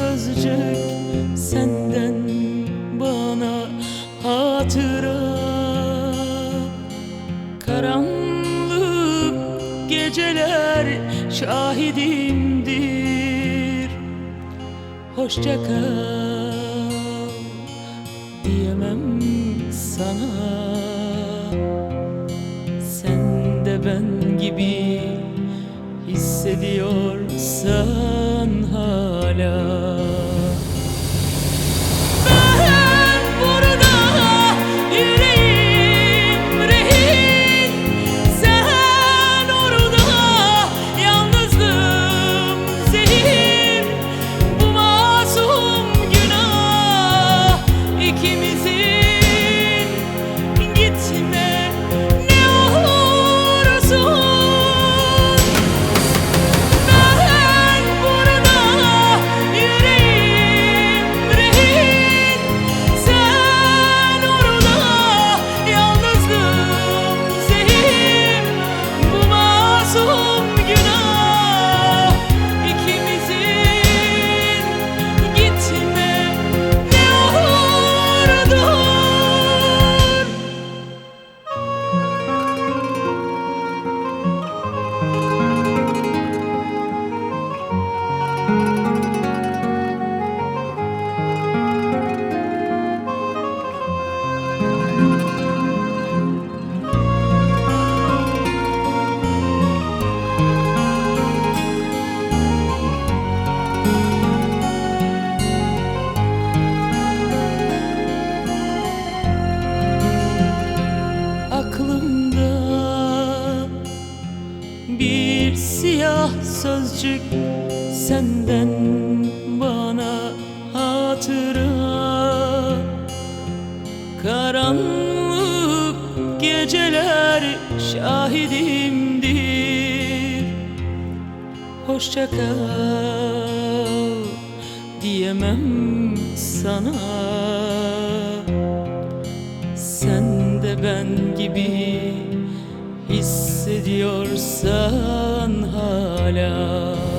sözcük senden bana hatıra. Karanlık geceler şahidimdir. Hoşça kal diyemem sana. Sen de ben gibi hissediyorsan sözcük senden bana hatıra. Karanlık geceler şahidimdir. Hoşça kal diyemem sana. Sen de ben gibi hissediyorsan hala